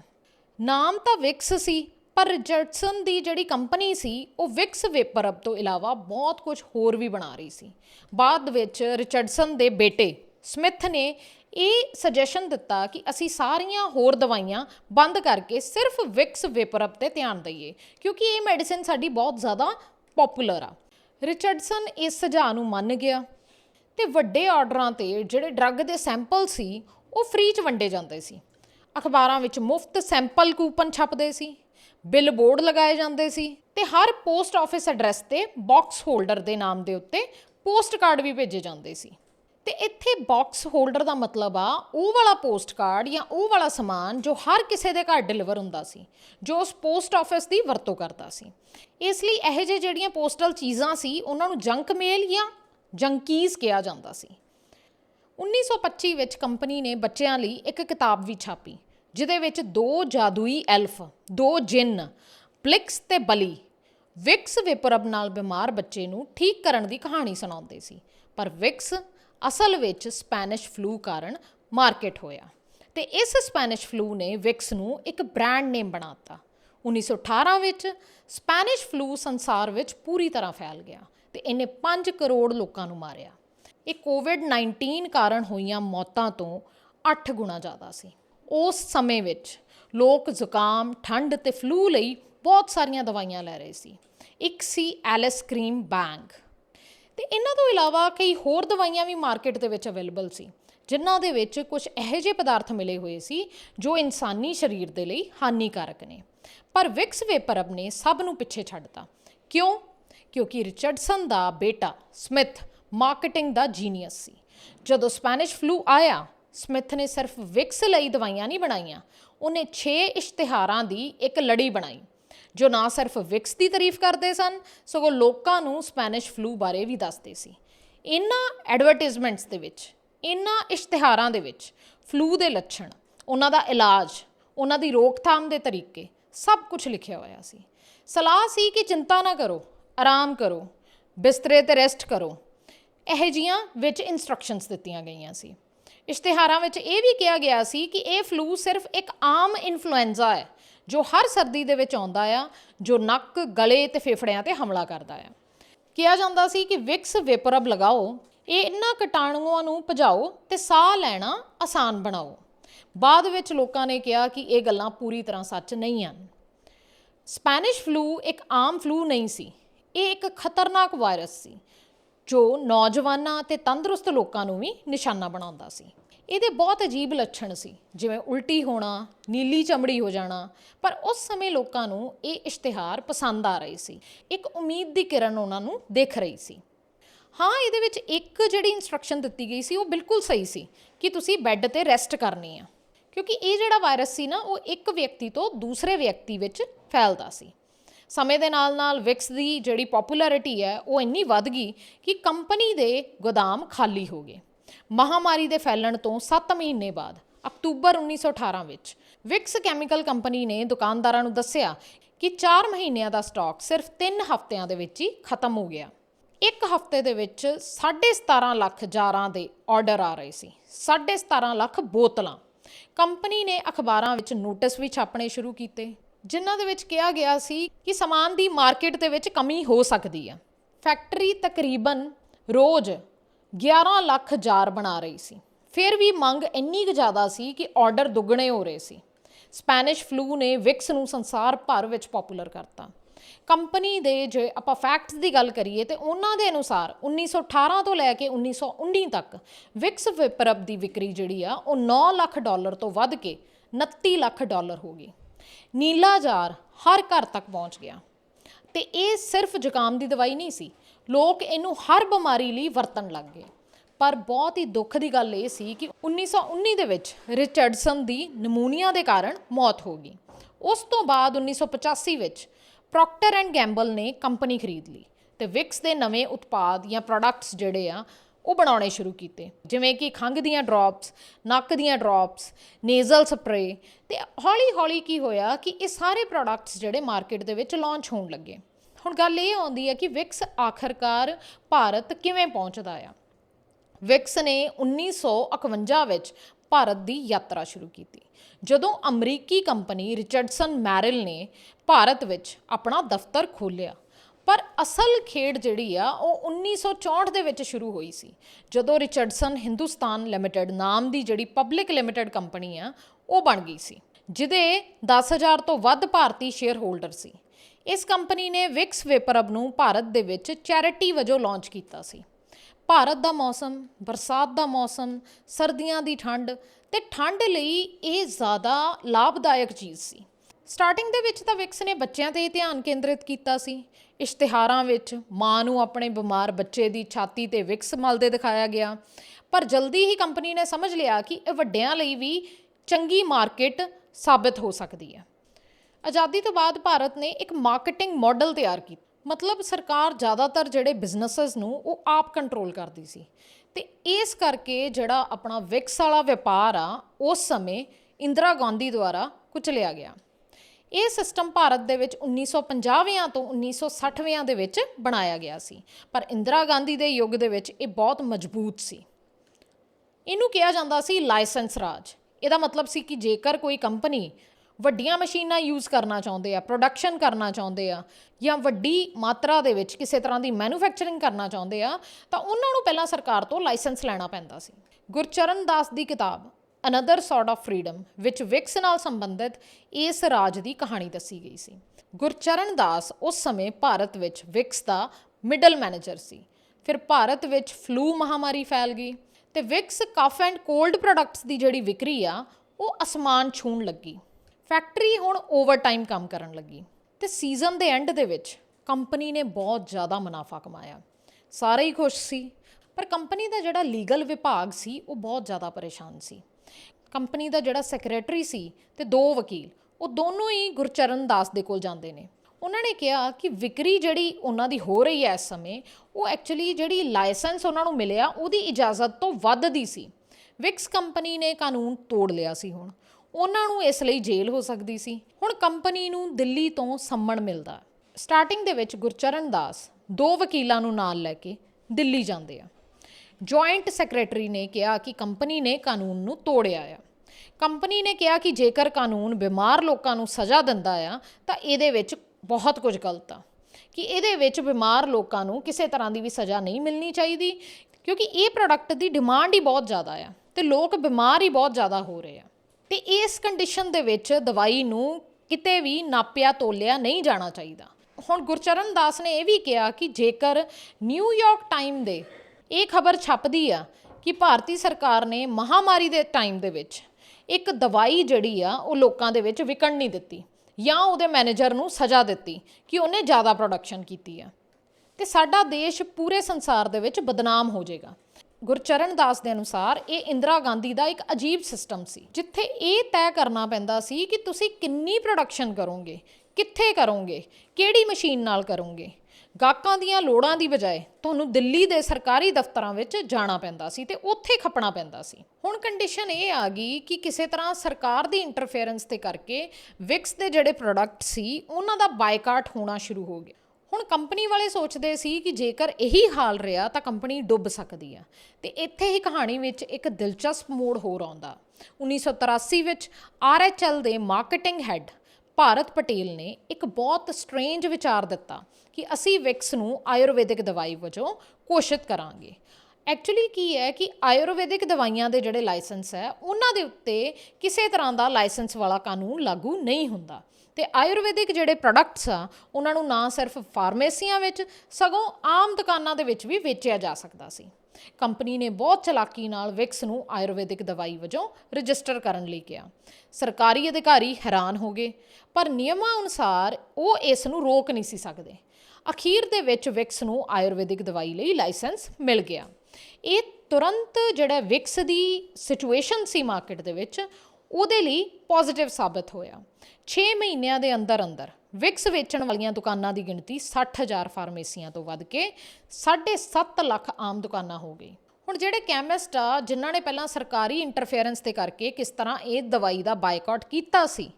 ਨਾਮ ਤਾਂ ਵਿਕਸ ਸੀ, ਪਰ ਰਿਚਰਡਸਨ ਦੀ ਜਿਹੜੀ ਕੰਪਨੀ ਸੀ, ਉਹ ਵਿਕਸ ਵੇਪਰਬ ਤੋਂ ਇਲਾਵਾ ਬਹੁਤ ਕੁਝ ਹੋਰ ਵੀ ਬਣਾ ਰਹੀ ਸੀ। ਬਾਅਦ ਵਿੱਚ ਰਿਚਰਡਸਨ ਦੇ ਬੇਟੇ ਸਮਿਥ ਨੇ ਇਹ ਸੁਜੈਸ਼ਨ ਦਿੱਤਾ ਕਿ ਅਸੀਂ ਸਾਰੀਆਂ ਹੋਰ ਦਵਾਈਆਂ ਬੰਦ ਕਰਕੇ ਸਿਰਫ ਵਿਕਸ ਵੇਪਰਬ ਤੇ ਧਿਆਨ ਦਈਏ, ਕਿਉਂਕਿ ਇਹ ਮੈਡੀਸਿਨ ਸਾਡੀ ਬਹੁਤ ਜ਼ਿਆਦਾ ਪਪੂਲਰ ਆ। ਰਿਚਰਡਸਨ ਇਸ ਸੁਝਾਅ ਨੂੰ ਮੰਨ ਗਿਆ ਤੇ ਵੱਡੇ ਆਰਡਰਾਂ ਤੇ ਜਿਹੜੇ ਡਰੱਗ ਦੇ ਸੈਂਪਲ ਸੀ, ਉਹ ਫ੍ਰੀ ਚ ਵੰਡੇ ਜਾਂਦੇ ਸੀ। ਅਖਬਾਰਾਂ ਵਿੱਚ ਮੁਫਤ ਸੈਂਪਲ ਕੂਪਨ ਛਪਦੇ ਸੀ ਬਿੱਲ ਬੋਰਡ ਲਗਾਏ ਜਾਂਦੇ ਸੀ ਤੇ ਹਰ ਪੋਸਟ ਆਫਿਸ ਐਡਰੈਸ ਤੇ ਬਾਕਸ ਹੋਲਡਰ ਦੇ ਨਾਮ ਦੇ ਉੱਤੇ ਪੋਸਟ ਕਾਰਡ ਵੀ ਭੇਜੇ ਜਾਂਦੇ ਸੀ। ਤੇ ਇੱਥੇ ਬਾਕਸ ਹੋਲਡਰ ਦਾ ਮਤਲਬ ਆ, ਉਹ ਵਾਲਾ ਪੋਸਟ ਕਾਰਡ ਜਾਂ ਉਹ ਵਾਲਾ ਸਮਾਨ ਜੋ ਹਰ ਕਿਸੇ ਦੇ ਘਰ ਡਿਲੀਵਰ ਹੁੰਦਾ ਸੀ, ਜੋ ਉਸ ਪੋਸਟ ਆਫਿਸ ਦੀ ਵਰਤੋਂ ਕਰਦਾ ਸੀ। ਇਸ ਲਈ ਇਹੋ ਜਿਹੇ ਜਿਹੜੀਆਂ ਪੋਸਟਲ ਚੀਜ਼ਾਂ ਸੀ, ਉਹਨਾਂ ਨੂੰ ਜੰਕ ਮੇਲ ਜਾਂ ਜੰਕੀਜ਼ ਕਿਹਾ ਜਾਂਦਾ ਸੀ। 1925 ਵਿੱਚ ਕੰਪਨੀ ਨੇ ਬੱਚਿਆਂ ਲਈ ਇੱਕ ਕਿਤਾਬ ਵੀ ਛਾਪੀ, ਜਿਹਦੇ ਵਿੱਚ ਦੋ ਜਾਦੂਈ ਐਲਫ ਦੋ ਜਿੰਨ, ਬਲਿਕਸ ਤੇ ਬਲੀ, ਵਿਕਸ ਵਿਪਰਬ ਨਾਲ ਬਿਮਾਰ ਬੱਚੇ ਨੂੰ ਠੀਕ ਕਰਨ ਦੀ ਕਹਾਣੀ ਸੁਣਾਉਂਦੇ ਸੀ। ਪਰ ਵਿਕਸ ਅਸਲ ਵਿੱਚ ਸਪੈਨਿਸ਼ ਫਲੂ ਕਾਰਨ ਮਾਰਕੀਟ ਹੋਇਆ। ਤੇ ਇਸ ਸਪੈਨਿਸ਼ ਫਲੂ ਨੇ ਵਿਕਸ ਨੂੰ ਇੱਕ ਬ੍ਰਾਂਡ ਨੇਮ ਬਣਾਤਾ। 1918 ਵਿੱਚ ਸਪੈਨਿਸ਼ ਫਲੂ ਸੰਸਾਰ ਵਿੱਚ ਪੂਰੀ ਤਰ੍ਹਾਂ ਫੈਲ ਗਿਆ ਤੇ ਇਹਨੇ 5 ਕਰੋੜ ਲੋਕਾਂ ਨੂੰ ਮਾਰਿਆ। ਇਹ ਕੋਵਿਡ-19 ਕਾਰਨ ਹੋਈਆਂ ਮੌਤਾਂ ਤੋਂ 8 ਗੁਣਾ ਜ਼ਿਆਦਾ ਸੀ। ਉਸ ਸਮੇਂ ਵਿੱਚ ਲੋਕ ਜ਼ੁਕਾਮ, ਠੰਡ ਤੇ ਫਲੂ ਲਈ ਬਹੁਤ ਸਾਰੀਆਂ ਦਵਾਈਆਂ ਲੈ ਰਹੇ ਸੀ। ਇੱਕ ਸੀ ਐਲਿਸ ਕਰੀਮ ਬੈਂਗ। ਤੇ ਇਹਨਾਂ ਤੋਂ ਇਲਾਵਾ ਕਈ ਹੋਰ ਦਵਾਈਆਂ ਵੀ ਮਾਰਕੀਟ ਦੇ ਵਿੱਚ ਅਵੇਲੇਬਲ ਸੀ, ਜਿਨ੍ਹਾਂ ਦੇ ਵਿੱਚ ਕੁਝ ਇਹੋ ਜਿਹੇ ਪਦਾਰਥ ਮਿਲੇ ਹੋਏ ਸੀ, ਜੋ ਇਨਸਾਨੀ ਸਰੀਰ ਦੇ ਲਈ ਹਾਨੀਕਾਰਕ ਨੇ। ਪਰ ਵਿਕਸ ਵੇਪਰਬ ਨੇ ਸਭ ਨੂੰ ਪਿੱਛੇ ਛੱਡਤਾ। ਕਿਉਂ? ਕਿਉਂਕਿ ਰਿਚਰਡਸਨ ਦਾ ਬੇਟਾ ਸਮਿਥ ਮਾਰਕੀਟਿੰਗ ਦਾ ਜੀਨੀਅਸ ਸੀ। ਜਦੋਂ ਸਪੈਨਿਸ਼ ਫਲੂ ਆਇਆ, ਸਮਿਥ ਨੇ ਸਿਰਫ ਵਿਕਸ ਲਈ ਦਵਾਈਆਂ ਨਹੀਂ ਬਣਾਈਆਂ, ਉਹਨੇ 6 ਇਸ਼ਤਿਹਾਰਾਂ ਦੀ ਇੱਕ ਲੜੀ ਬਣਾਈ। ਜੋ ਨਾ ਸਿਰਫ ਵਿਕਸ ਦੀ ਤਾਰੀਫ ਕਰਦੇ ਸਨ, ਸਗੋਂ ਲੋਕਾਂ ਨੂੰ ਸਪੈਨਿਸ਼ ਫਲੂ ਬਾਰੇ ਵੀ ਦੱਸਦੇ ਸੀ। ਇਹਨਾਂ ਐਡਵਰਟਾਈਜ਼ਮੈਂਟਸ ਦੇ ਵਿੱਚ ਇਹਨਾਂ ਇਸ਼ਤਿਹਾਰਾਂ ਦੇ ਵਿੱਚ ਫਲੂ ਦੇ ਲੱਛਣ ਉਹਨਾਂ ਦਾ ਇਲਾਜ ਉਹਨਾਂ ਦੀ ਰੋਕਥਾਮ ਦੇ ਤਰੀਕੇ, ਸਭ ਕੁਝ ਲਿਖਿਆ ਹੋਇਆ ਸੀ। ਸਲਾਹ ਸੀ ਕਿ ਚਿੰਤਾ ਨਾ ਕਰੋ, ਆਰਾਮ ਕਰੋ, ਬਿਸਤਰੇ ਤੇ ਰੈਸਟ ਕਰੋ। ਇਹ ਜੀਆਂ ਵਿੱਚ ਇਨਸਟਰਕਸ਼ਨਸ ਦਿੱਤੀਆਂ ਗਈਆਂ ਸੀ। ਇਸ਼ਤਿਹਾਰਾਂ ਵਿੱਚ ਇਹ ਵੀ ਕਿਹਾ ਗਿਆ ਸੀ ਕਿ ਇਹ ਫਲੂ ਸਿਰਫ ਇੱਕ ਆਮ ਇਨਫਲੂਐਂਜ਼ਾ ਹੈ ਜੋ ਹਰ ਸਰਦੀ ਦੇ ਵਿੱਚ ਆਉਂਦਾ ਆ, ਜੋ ਨੱਕ, ਗਲੇ ਤੇ ਫੇਫੜਿਆਂ ਤੇ ਹਮਲਾ ਕਰਦਾ ਆ। ਕਿਹਾ ਜਾਂਦਾ ਸੀ ਕਿ ਵਿਕਸ ਵੇਪਰਬ ਲਗਾਓ, ਇਹ ਇਹਨਾਂ ਕੀਟਾਣੂਆਂ ਨੂੰ ਭਜਾਓ ਤੇ ਸਾਹ ਲੈਣਾ ਆਸਾਨ ਬਣਾਓ। ਬਾਅਦ ਵਿੱਚ ਲੋਕਾਂ ਨੇ ਕਿਹਾ ਕਿ ਇਹ ਗੱਲਾਂ ਪੂਰੀ ਤਰ੍ਹਾਂ ਸੱਚ ਨਹੀਂ ਹਨ। ਸਪੈਨਿਸ਼ ਫਲੂ ਇੱਕ ਆਮ ਫਲੂ ਨਹੀਂ ਸੀ, ਇਹ ਇੱਕ ਖਤਰਨਾਕ ਵਾਇਰਸ ਸੀ, ਜੋ ਨੌਜਵਾਨਾਂ ਤੇ ਤੰਦਰੁਸਤ ਲੋਕਾਂ ਨੂੰ ਵੀ ਨਿਸ਼ਾਨਾ ਬਣਾਉਂਦਾ ਸੀ। ਇਹਦੇ ਬਹੁਤ ਅਜੀਬ ਲੱਛਣ ਸੀ। ਜਿਵੇਂ ਉਲਟੀ ਹੋਣਾ, ਨੀਲੀ ਚਮੜੀ ਹੋ ਜਾਣਾ। ਪਰ ਉਸ ਸਮੇਂ ਲੋਕਾਂ ਨੂੰ ਇਹ ਇਸ਼ਤਿਹਾਰ ਪਸੰਦ ਆ ਰਹੇ ਸੀ। ਇੱਕ ਉਮੀਦ ਦੀ ਕਿਰਨ ਉਹਨਾਂ ਨੂੰ ਦਿਖ ਰਹੀ ਸੀ। ਹਾਂ, ਇਹਦੇ ਵਿੱਚ ਇੱਕ ਜਿਹੜੀ ਇਨਸਟਰਕਸ਼ਨ ਦਿੱਤੀ ਗਈ ਸੀ, ਉਹ ਬਿਲਕੁਲ ਸਹੀ ਸੀ ਕਿ ਤੁਸੀਂ ਬੈੱਡ ਤੇ ਰੈਸਟ ਕਰਨੀ ਆ। ਕਿਉਂਕਿ ਇਹ ਜਿਹੜਾ ਵਾਇਰਸ ਸੀ ਨਾ, ਉਹ ਇੱਕ ਵਿਅਕਤੀ ਤੋਂ ਦੂਸਰੇ ਵਿਅਕਤੀ ਵਿੱਚ ਫੈਲਦਾ ਸੀ। ਸਮੇਂ ਦੇ ਨਾਲ-ਨਾਲ ਵਿਕਸ ਦੀ ਜਿਹੜੀ ਪਪੂਲੈਰਿਟੀ ਹੈ, ਉਹ ਇੰਨੀ ਵੱਧ ਗਈ ਕਿ ਕੰਪਨੀ ਦੇ ਗੋਦਾਮ ਖਾਲੀ ਹੋ ਗਏ। ਮਹਾਮਾਰੀ ਦੇ ਫੈਲਣ ਤੋਂ 7 ਮਹੀਨੇ ਬਾਅਦ, ਅਕਤੂਬਰ 1918 ਵਿੱਚ, ਵਿਕਸ ਕੈਮੀਕਲ ਕੰਪਨੀ ਨੇ ਦੁਕਾਨਦਾਰਾਂ ਨੂੰ ਦੱਸਿਆ ਕਿ 4 ਮਹੀਨਿਆਂ ਦਾ ਸਟਾਕ ਸਿਰਫ 3 ਹਫ਼ਤਿਆਂ ਦੇ ਵਿੱਚ ਹੀ ਖਤਮ ਹੋ ਗਿਆ। ਇੱਕ ਹਫ਼ਤੇ ਦੇ ਵਿੱਚ 17.5 ਲੱਖ ਜਾਰਾਂ ਦੇ ਆਰਡਰ ਆ ਰਹੇ ਸੀ। 17.5 ਲੱਖ ਬੋਤਲਾਂ। ਕੰਪਨੀ ਨੇ ਅਖਬਾਰਾਂ ਵਿੱਚ ਨੋਟਿਸ ਵੀ ਛਾਪਣੇ ਸ਼ੁਰੂ ਕੀਤੇ, ਜਿਨ੍ਹਾਂ ਦੇ ਵਿੱਚ ਕਿਹਾ ਗਿਆ ਸੀ ਕਿ ਸਮਾਨ ਦੀ ਮਾਰਕੀਟ ਦੇ ਵਿੱਚ ਕਮੀ ਹੋ ਸਕਦੀ ਹੈ। ਫੈਕਟਰੀ ਤਕਰੀਬਨ ਰੋਜ਼ 11 ਲੱਖ ਜਾਰ ਬਣਾ ਰਹੀ ਸੀ। ਫਿਰ ਵੀ ਮੰਗ ਇੰਨੀ ਕੁ ਜ਼ਿਆਦਾ ਸੀ ਕਿ ਆਰਡਰ ਦੁੱਗਣੇ ਹੋ ਰਹੇ ਸੀ। ਸਪੈਨਿਸ਼ ਫਲੂ ਨੇ ਵਿਕਸ ਨੂੰ ਸੰਸਾਰ ਭਰ ਵਿੱਚ ਪਪੂਲਰ ਕਰਤਾ। ਕੰਪਨੀ ਦੇ ਜੇ ਆਪਾਂ ਫੈਕਟਸ ਦੀ ਗੱਲ ਕਰੀਏ ਤੇ ਉਹਨਾਂ ਦੇ ਅਨੁਸਾਰ 1918 ਤੋਂ ਲੈ ਕੇ 1919 ਤੱਕ ਵਿਕਸ ਵਿਪਰਬ ਦੀ ਵਿਕਰੀ ਜਿਹੜੀ ਆ, ਉਹ 9 ਲੱਖ ਡਾਲਰ ਤੋਂ ਵੱਧ ਕੇ 29 ਲੱਖ ਡਾਲਰ ਹੋ ਗਈ। ਨੀਲਾ ਜਾਰ ਹਰ ਘਰ ਤੱਕ ਪਹੁੰਚ ਗਿਆ। ਤੇ ਇਹ ਸਿਰਫ ਜ਼ੁਕਾਮ ਦੀ ਦਵਾਈ ਨਹੀਂ ਸੀ ਲੋਕ ਇਹਨੂੰ ਹਰ ਬਿਮਾਰੀ ਲਈ ਵਰਤਣ ਲੱਗ ਗਏ। ਪਰ ਬਹੁਤ ਹੀ ਦੁੱਖ ਦੀ ਗੱਲ ਇਹ ਸੀ ਕਿ 1919 ਦੇ ਵਿੱਚ ਰਿਚਰਡਸਨ ਦੀ ਨਮੂਨੀਆ ਦੇ ਕਾਰਨ ਮੌਤ ਹੋ ਗਈ। ਉਸ ਤੋਂ ਬਾਅਦ 1985 ਵਿੱਚ ਪ੍ਰੋਕਟਰ ਐਂਡ ਗੈਂਬਲ ਨੇ ਕੰਪਨੀ ਖਰੀਦ ਲਈ ਤੇ ਵਿਕਸ ਦੇ ਨਵੇਂ ਉਤਪਾਦ ਜਾਂ ਪ੍ਰੋਡਕਟਸ ਜਿਹੜੇ ਆ, ਉਹ ਬਣਾਉਣੇ ਸ਼ੁਰੂ ਕੀਤੇ। ਜਿਵੇਂ ਕਿ ਖੰਘ ਦੀਆਂ ਡ੍ਰੌਪਸ, ਨੱਕ ਦੀਆਂ ਡ੍ਰੌਪਸ, ਨੇਜ਼ਲ ਸਪਰੇ ਤੇ ਹੌਲੀ-ਹੌਲੀ ਕੀ ਹੋਇਆ ਕਿ ਇਹ ਸਾਰੇ ਪ੍ਰੋਡਕਟਸ ਜਿਹੜੇ ਮਾਰਕੀਟ ਦੇ ਵਿੱਚ ਲਾਂਚ ਹੋਣ ਲੱਗੇ। ਹੁਣ ਗੱਲ ਇਹ ਆਉਂਦੀ ਹੈ ਕਿ ਵਿਕਸ ਆਖਰਕਾਰ ਭਾਰਤ ਕਿਵੇਂ ਪਹੁੰਚਦਾ ਆ? ਵਿਕਸ ਨੇ 1951 ਵਿੱਚ ਭਾਰਤ ਦੀ ਯਾਤਰਾ ਸ਼ੁਰੂ ਕੀਤੀ, ਜਦੋਂ ਅਮਰੀਕੀ ਕੰਪਨੀ ਰਿਚਰਡਸਨ ਮੈਰਿਲ ਨੇ ਭਾਰਤ ਵਿੱਚ ਆਪਣਾ ਦਫ਼ਤਰ ਖੋਲ੍ਹਿਆ। ਪਰ ਅਸਲ ਖੇਡ ਜਿਹੜੀ ਆ, ਉਹ 1964 ਦੇ ਵਿੱਚ ਸ਼ੁਰੂ ਹੋਈ ਸੀ, ਜਦੋਂ ਰਿਚਰਡਸਨ ਹਿੰਦੁਸਤਾਨ ਲਿਮਟਿਡ ਨਾਮ ਦੀ ਜਿਹੜੀ ਪਬਲਿਕ ਲਿਮਟਿਡ ਕੰਪਨੀ ਆ, ਉਹ ਬਣ ਗਈ ਸੀ, ਜਿਹਦੇ 10000 ਤੋਂ ਵੱਧ ਭਾਰਤੀ ਸ਼ੇਅਰ ਹੋਲਡਰ ਸੀ। ਇਸ ਕੰਪਨੀ ਨੇ ਵਿਕਸ ਵੇਪਰਬ ਨੂੰ ਭਾਰਤ ਦੇ ਵਿੱਚ ਚੈਰਿਟੀ ਵਜੋਂ ਲਾਂਚ ਕੀਤਾ ਸੀ। ਭਾਰਤ ਦਾ ਮੌਸਮ, ਬਰਸਾਤ ਦਾ ਮੌਸਮ, ਸਰਦੀਆਂ ਦੀ ਠੰਡ ਤੇ ਠੰਡ ਲਈ ਇਹ ਜ਼ਿਆਦਾ ਲਾਭਦਾਇਕ ਚੀਜ਼ ਸੀ। ਸਟਾਰਟਿੰਗ ਦੇ ਵਿੱਚ ਤਾਂ ਵਿਕਸ ਨੇ ਬੱਚਿਆਂ ਤੇ ਧਿਆਨ ਕੇਂਦਰਿਤ ਕੀਤਾ ਸੀ। ਇਸ਼ਤਿਹਾਰਾਂ ਵਿੱਚ ਮਾਂ ਨੂੰ ਆਪਣੇ ਬਿਮਾਰ ਬੱਚੇ ਦੀ ਛਾਤੀ ਤੇ ਵਿਕਸ ਮਲਦੇ ਦਿਖਾਇਆ ਗਿਆ। ਪਰ ਜਲਦੀ ਹੀ ਕੰਪਨੀ ਨੇ ਸਮਝ ਲਿਆ ਕਿ ਇਹ ਵੱਡਿਆਂ ਲਈ ਵੀ ਚੰਗੀ ਮਾਰਕੀਟ ਸਾਬਤ ਹੋ ਸਕਦੀ ਹੈ। ਆਜ਼ਾਦੀ ਤੋਂ ਬਾਅਦ ਭਾਰਤ ਨੇ ਇੱਕ ਮਾਰਕੀਟਿੰਗ ਮਾਡਲ ਤਿਆਰ ਕੀਤਾ। ਮਤਲਬ ਸਰਕਾਰ ਜ਼ਿਆਦਾਤਰ ਜਿਹੜੇ ਬਿਜ਼ਨੈਸਸ ਨੂੰ ਉਹ ਆਪ ਕੰਟਰੋਲ ਕਰਦੀ ਸੀ। ਤੇ ਇਸ ਕਰਕੇ ਜਿਹੜਾ ਆਪਣਾ ਵਿਕਸ ਵਾਲਾ ਵਪਾਰ ਆ, ਉਸ ਸਮੇਂ ਇੰਦਰਾ ਗਾਂਧੀ ਦੁਆਰਾ ਕੁਚਲਿਆ ਗਿਆ। ਇਹ ਸਿਸਟਮ ਭਾਰਤ ਦੇ ਵਿੱਚ 1950ਵਿਆਂ ਤੋਂ 1960ਵਿਆਂ ਦੇ ਵਿੱਚ ਬਣਾਇਆ ਗਿਆ ਸੀ। ਪਰ ਇੰਦਰਾ ਗਾਂਧੀ ਦੇ ਯੁੱਗ ਦੇ ਵਿੱਚ ਇਹ ਬਹੁਤ ਮਜ਼ਬੂਤ ਸੀ। ਇਹਨੂੰ ਕਿਹਾ ਜਾਂਦਾ ਸੀ ਲਾਇਸੈਂਸ ਰਾਜ। ਇਹਦਾ ਮਤਲਬ ਸੀ ਕਿ ਜੇਕਰ ਕੋਈ ਕੰਪਨੀ ਵੱਡੀਆਂ ਮਸ਼ੀਨਾਂ ਯੂਜ਼ ਕਰਨਾ ਚਾਹੁੰਦੇ ਆ ਪ੍ਰੋਡਕਸ਼ਨ ਕਰਨਾ ਚਾਹੁੰਦੇ ਆ, ਜਾਂ ਵੱਡੀ ਮਾਤਰਾ ਦੇ ਵਿੱਚ ਕਿਸੇ ਤਰ੍ਹਾਂ ਦੀ ਮੈਨੂਫੈਕਚਰਿੰਗ ਕਰਨਾ ਚਾਹੁੰਦੇ ਆ, ਤਾਂ ਉਹਨਾਂ ਨੂੰ ਪਹਿਲਾਂ ਸਰਕਾਰ ਤੋਂ ਲਾਇਸੈਂਸ ਲੈਣਾ ਪੈਂਦਾ ਸੀ। ਗੁਰਚਰਨ ਦਾਸ ਦੀ ਕਿਤਾਬ ਅਨਦਰ ਸੌਰਟ ਆਫ ਫਰੀडम ਵਿੱਚ ਵਿਕਸ ਨਾਲ ਸੰਬੰਧਿਤ ਇਸ ਰਾਜ ਦੀ ਕਹਾਣੀ ਦੱਸੀ ਗਈ ਸੀ। ਗੁਰਚਰਨ ਦਾਸ ਉਸ ਸਮੇਂ ਭਾਰਤ ਵਿੱਚ ਵਿਕਸ ਦਾ ਮਿਡਲ ਮੈਨੇਜਰ ਸੀ। ਫਿਰ ਭਾਰਤ ਵਿੱਚ ਫਲੂ ਮਹਾਮਾਰੀ ਫੈਲ ਗਈ ਤੇ Vicks cough and cold products ਦੀ ਜਿਹੜੀ ਵਿਕਰੀ ਆ, ਉਹ ਅਸਮਾਨ ਛੂਣ ਲੱਗੀ। ਫੈਕਟਰੀ ਹੁਣ ਓਵਰਟਾਈਮ ਕੰਮ ਕਰਨ ਲੱਗੀ। ਤੇ ਸੀਜ਼ਨ ਦੇ ਐਂਡ ਦੇ ਵਿੱਚ ਕੰਪਨੀ ਨੇ ਬਹੁਤ ਜ਼ਿਆਦਾ ਮੁਨਾਫਾ ਕਮਾਇਆ। ਸਾਰੇ ਹੀ ਖੁਸ਼ ਸੀ, ਪਰ ਕੰਪਨੀ ਦਾ ਜਿਹੜਾ ਲੀਗਲ ਵਿਭਾਗ ਸੀ, ਉਹ ਬਹੁਤ ਜ਼ਿਆਦਾ ਪਰੇਸ਼ਾਨ ਸੀ। ਕੰਪਨੀ ਦਾ ਜਿਹੜਾ ਸੈਕਟਰੀ ਸੀ ਤੇ ਦੋ ਵਕੀਲ, ਉਹ ਦੋਨੋਂ ਹੀ ਗੁਰਚਰਨ ਦਾਸ ਦੇ ਕੋਲ ਜਾਂਦੇ ਨੇ। ਉਹਨਾਂ ਨੇ ਕਿਹਾ ਕਿ ਵਿਕਰੀ ਜਿਹੜੀ ਉਹਨਾਂ ਦੀ ਹੋ ਰਹੀ ਹੈ ਇਸ ਸਮੇਂ, ਉਹ ਐਕਚੁਅਲੀ ਜਿਹੜੀ ਲਾਇਸੈਂਸ ਉਹਨਾਂ ਨੂੰ ਮਿਲਿਆ, ਉਹਦੀ ਇਜਾਜ਼ਤ ਤੋਂ ਵੱਧ ਦੀ ਸੀ। ਵਿਕਸ ਕੰਪਨੀ ਨੇ ਕਾਨੂੰਨ ਤੋੜ ਲਿਆ ਸੀ ਹੁਣ। ਉਹਨਾਂ ਨੂੰ ਇਸ ਲਈ ਜੇਲ੍ਹ ਹੋ ਸਕਦੀ ਸੀ। ਹੁਣ ਕੰਪਨੀ ਨੂੰ ਦਿੱਲੀ ਤੋਂ ਸੰਮਣ ਮਿਲਦਾ ਸਟਾਰਟਿੰਗ ਦੇ ਵਿੱਚ ਗੁਰਚਰਨ ਦਾਸ ਦੋ ਵਕੀਲਾਂ ਨੂੰ ਨਾਲ ਲੈ ਕੇ ਦਿੱਲੀ ਜਾਂਦੇ ਆ। ਜੁਆਇੰਟ ਸੈਕਟਰੀ ਨੇ ਕਿਹਾ ਕਿ ਕੰਪਨੀ ਨੇ ਕਾਨੂੰਨ ਨੂੰ ਤੋੜਿਆ ਆ। ਕੰਪਨੀ ਨੇ ਕਿਹਾ ਕਿ ਜੇਕਰ ਕਾਨੂੰਨ ਬਿਮਾਰ ਲੋਕਾਂ ਨੂੰ ਸਜ਼ਾ ਦਿੰਦਾ ਆ, ਤਾਂ ਇਹਦੇ ਵਿੱਚ ਬਹੁਤ ਕੁਝ ਗਲਤ ਆ। ਕਿ ਇਹਦੇ ਵਿੱਚ ਬਿਮਾਰ ਲੋਕਾਂ ਨੂੰ ਕਿਸੇ ਤਰ੍ਹਾਂ ਦੀ ਵੀ ਸਜ਼ਾ ਨਹੀਂ ਮਿਲਣੀ ਚਾਹੀਦੀ, ਕਿਉਂਕਿ ਇਹ ਪ੍ਰੋਡਕਟ ਦੀ ਡਿਮਾਂਡ ਹੀ ਬਹੁਤ ਜ਼ਿਆਦਾ ਆ ਤੇ ਲੋਕ ਬਿਮਾਰ ਹੀ ਬਹੁਤ ਜ਼ਿਆਦਾ ਹੋ ਰਹੇ ਆ। ਤੇ ਇਸ ਕੰਡੀਸ਼ਨ ਦੇ ਵਿੱਚ ਦਵਾਈ ਨੂੰ ਕਿਤੇ ਵੀ ਨਾਪਿਆ, ਤੋਲਿਆ ਨਹੀਂ ਜਾਣਾ ਚਾਹੀਦਾ। ਹੁਣ ਗੁਰਚਰਨ ਦਾਸ ਨੇ ਇਹ ਵੀ ਕਿਹਾ ਕਿ ਜੇਕਰ ਨਿਊਯਾਰਕ ਟਾਈਮ ਦੇ ਇਹ ਖਬਰ ਛਪਦੀ ਆ ਕਿ ਭਾਰਤੀ ਸਰਕਾਰ ਨੇ ਮਹਾਮਾਰੀ ਦੇ ਟਾਈਮ ਦੇ ਵਿੱਚ ਇੱਕ ਦਵਾਈ ਜਿਹੜੀ ਆ, ਉਹ ਲੋਕਾਂ ਦੇ ਵਿੱਚ ਵਿਕਣ ਨਹੀਂ ਦਿੱਤੀ ਜਾਂ ਉਹਦੇ ਮੈਨੇਜਰ ਨੂੰ ਸਜ਼ਾ ਦਿੱਤੀ ਕਿ ਉਹਨੇ ਜ਼ਿਆਦਾ ਪ੍ਰੋਡਕਸ਼ਨ ਕੀਤੀ ਆ। ਤੇ ਸਾਡਾ ਦੇਸ਼ ਪੂਰੇ ਸੰਸਾਰ ਦੇ ਵਿੱਚ ਬਦਨਾਮ ਹੋ ਜਾਏਗਾ। ਗੁਰਚਰਨ ਦਾਸ ਦੇ ਅਨੁਸਾਰ ਇਹ ਇੰਦਰਾ ਗਾਂਧੀ ਦਾ ਇੱਕ ਅਜੀਬ ਸਿਸਟਮ ਸੀ, ਜਿੱਥੇ ਇਹ ਤੈਅ ਕਰਨਾ ਪੈਂਦਾ ਸੀ ਕਿ ਤੁਸੀਂ ਕਿੰਨੀ ਪ੍ਰੋਡਕਸ਼ਨ ਕਰੋਗੇ, ਕਿੱਥੇ ਕਰੋਗੇ, ਕਿਹੜੀ ਮਸ਼ੀਨ ਨਾਲ ਕਰੋਗੇ। ਗਾਹਕਾਂ ਦੀਆਂ ਲੋੜਾਂ ਦੀ ਬਜਾਏ ਤੁਹਾਨੂੰ ਦਿੱਲੀ ਦੇ ਸਰਕਾਰੀ ਦਫ਼ਤਰਾਂ ਵਿੱਚ ਜਾਣਾ ਪੈਂਦਾ ਸੀ ਤੇ ਉੱਥੇ ਖਪਣਾ ਪੈਂਦਾ ਸੀ। ਹੁਣ ਕੰਡੀਸ਼ਨ ਇਹ ਆ ਗਈ ਕਿ ਕਿਸੇ ਤਰ੍ਹਾਂ ਸਰਕਾਰ ਦੀ ਇੰਟਰਫੇਰੈਂਸ ਤੇ ਕਰਕੇ ਵਿਕਸ ਦੇ ਜਿਹੜੇ ਪ੍ਰੋਡਕਟ ਸੀ, ਉਹਨਾਂ ਦਾ ਬਾਈਕਾਟ ਹੋਣਾ ਸ਼ੁਰੂ ਹੋ ਗਿਆ। ਹੁਣ ਕੰਪਨੀ ਵਾਲੇ ਸੋਚਦੇ ਸੀ ਕਿ ਜੇਕਰ ਇਹੀ ਹਾਲ ਰਿਹਾ ਤਾਂ ਕੰਪਨੀ ਡੁੱਬ ਸਕਦੀ ਆ। ਤੇ ਇੱਥੇ ਹੀ ਕਹਾਣੀ ਵਿੱਚ ਇੱਕ ਦਿਲਚਸਪ ਮੋੜ ਹੋਰ ਆਉਂਦਾ। 1983 ਵਿੱਚ ਆਰਐਚਐਲ ਦੇ ਮਾਰਕੀਟਿੰਗ ਹੈੱਡ ਭਾਰਤ ਪਟੇਲ ਨੇ ਇੱਕ ਬਹੁਤ ਸਟ੍ਰੇਂਜ ਵਿਚਾਰ ਦਿੱਤਾ ਕਿ ਅਸੀਂ ਵਿਕਸ ਨੂੰ ਆਯੁਰਵੈਦਿਕ ਦਵਾਈ ਵਜੋਂ ਘੋਸ਼ਿਤ ਕਰਾਂਗੇ। ਐਕਚੁਅਲੀ ਕੀ ਹੈ ਕਿ ਆਯੁਰਵੈਦਿਕ ਦਵਾਈਆਂ ਦੇ ਜਿਹੜੇ ਲਾਇਸੈਂਸ ਹੈ, ਉਹਨਾਂ ਦੇ ਉੱਤੇ ਕਿਸੇ ਤਰ੍ਹਾਂ ਦਾ ਲਾਇਸੈਂਸ ਵਾਲਾ ਕਾਨੂੰਨ ਲਾਗੂ ਨਹੀਂ ਹੁੰਦਾ। ਤੇ ਆਯੁਰਵੈਦਿਕ ਜਿਹੜੇ ਪ੍ਰੋਡਕਟਸ ਆ, ਉਹਨਾਂ ਨੂੰ ਨਾ ਸਿਰਫ ਫਾਰਮੇਸੀਆਂ ਵਿੱਚ, ਸਗੋਂ ਆਮ ਦੁਕਾਨਾਂ ਦੇ ਵਿੱਚ ਵੀ ਵੇਚਿਆ ਜਾ ਸਕਦਾ ਸੀ। ਕੰਪਨੀ ਨੇ ਬਹੁਤ ਚਲਾਕੀ ਨਾਲ ਵਿਕਸ ਨੂੰ ਆਯੁਰਵੈਦਿਕ ਦਵਾਈ ਵਜੋਂ ਰਜਿਸਟਰ ਕਰਨ ਲਈ ਕਿਹਾ। ਸਰਕਾਰੀ ਅਧਿਕਾਰੀ ਹੈਰਾਨ ਹੋ ਗਏ, ਪਰ ਨਿਯਮਾਂ ਅਨੁਸਾਰ ਉਹ ਇਸ ਨੂੰ ਰੋਕ ਨਹੀਂ ਸੀ ਸਕਦੇ। ਅਖੀਰ ਦੇ ਵਿੱਚ ਵਿਕਸ ਨੂੰ ਆਯੁਰਵੈਦਿਕ ਦਵਾਈ ਲਈ ਲਾਇਸੈਂਸ ਮਿਲ ਗਿਆ। ਇਹ ਤੁਰੰਤ ਜਿਹੜਾ ਵਿਕਸ ਦੀ ਸਿਚੁਏਸ਼ਨ ਸੀ ਮਾਰਕੀਟ ਦੇ ਵਿੱਚ, ਉਹਦੇ ਲਈ ਪੋਜ਼ਿਟਿਵ ਸਾਬਤ ਹੋਇਆ। 6 ਮਹੀਨਿਆਂ ਦੇ ਅੰਦਰ ਅੰਦਰ ਵਿਕਸ ਵੇਚਣ ਵਾਲੀਆਂ ਦੁਕਾਨਾਂ ਦੀ ਗਿਣਤੀ 60000 ਫਾਰਮੇਸੀਆਂ ਤੋਂ ਵੱਧ ਕੇ 7.5 ਲੱਖ ਆਮ ਦੁਕਾਨਾਂ ਹੋ ਗਈ। ਹੁਣ ਜਿਹੜੇ ਕੈਮਿਸਟ ਆ, ਜਿਨ੍ਹਾਂ ਨੇ ਪਹਿਲਾਂ ਸਰਕਾਰੀ ਇੰਟਰਫੇਰੈਂਸ ਤੇ ਕਰਕੇ ਕਿਸ ਤਰ੍ਹਾਂ ਇਹ ਦਵਾਈ ਦਾ ਬਾਈਕਾਟ ਕੀਤਾ ਸੀ,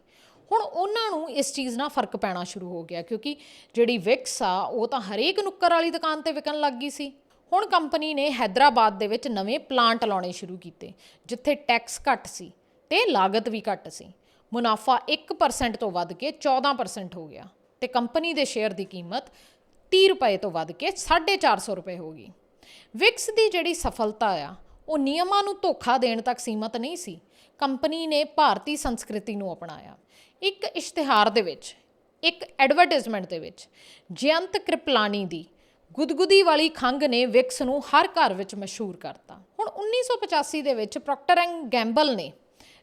ਹੁਣ ਉਹਨਾਂ ਨੂੰ ਇਸ ਚੀਜ਼ ਨਾਲ ਫ਼ਰਕ ਪੈਣਾ ਸ਼ੁਰੂ ਹੋ ਗਿਆ, ਕਿਉਂਕਿ ਜਿਹੜੀ ਵਿਕਸ ਆ, ਉਹ ਤਾਂ ਹਰੇਕ ਨੁੱਕਰ ਵਾਲੀ ਦੁਕਾਨ ਤੇ ਵਿਕਣ ਲੱਗ ਗਈ ਸੀ। ਹੁਣ ਕੰਪਨੀ ਨੇ ਹైదరాబాద్ ਦੇ ਵਿੱਚ ਨਵੇਂ ਪਲਾਂਟ ਲਾਉਣੇ ਸ਼ੁਰੂ ਕੀਤੇ, ਜਿੱਥੇ ਟੈਕਸ ਘੱਟ ਸੀ ਤੇ ਲਾਗਤ ਵੀ ਘੱਟ ਸੀ। ਮੁਨਾਫਾ 1% ਤੋਂ ਵੱਧ ਕੇ 14% ਹੋ ਗਿਆ ਤੇ ਕੰਪਨੀ ਦੇ ਸ਼ੇਅਰ ਦੀ ਕੀਮਤ 30 ਰੁਪਏ ਤੋਂ ਵੱਧ ਕੇ 450 ਰੁਪਏ ਹੋ ਗਈ। ਵਿਕਸ ਦੀ ਜਿਹੜੀ ਸਫਲਤਾ ਆ, ਉਹ ਨਿਯਮਾਂ ਨੂੰ ਧੋਖਾ ਦੇਣ ਤੱਕ ਸੀਮਤ ਨਹੀਂ ਸੀ। ਕੰਪਨੀ ਨੇ ਭਾਰਤੀ ਸੰਸਕ੍ਰਿਤੀ ਨੂੰ ਅਪਣਾਇਆ। ਇੱਕ ਇਸ਼ਤਿਹਾਰ ਦੇ ਵਿੱਚ, ਇੱਕ ਐਡਵਰਟਾਈਜ਼ਮੈਂਟ ਦੇ ਵਿੱਚ, ਜਯੰਤ ਕ੍ਰਿਪਲਾਨੀ ਦੀ ਗੁਦਗੁਦੀ ਵਾਲੀ ਖੰਗ ਨੇ ਵਿਕਸ ਨੂੰ ਹਰ ਘਰ ਵਿੱਚ ਮਸ਼ਹੂਰ ਕਰਤਾ। ਹੁਣ 1985 ਦੇ ਵਿੱਚ ਪ੍ਰੋਕਟਰ ਐਂਡ ਗੈਂਬਲ ਨੇ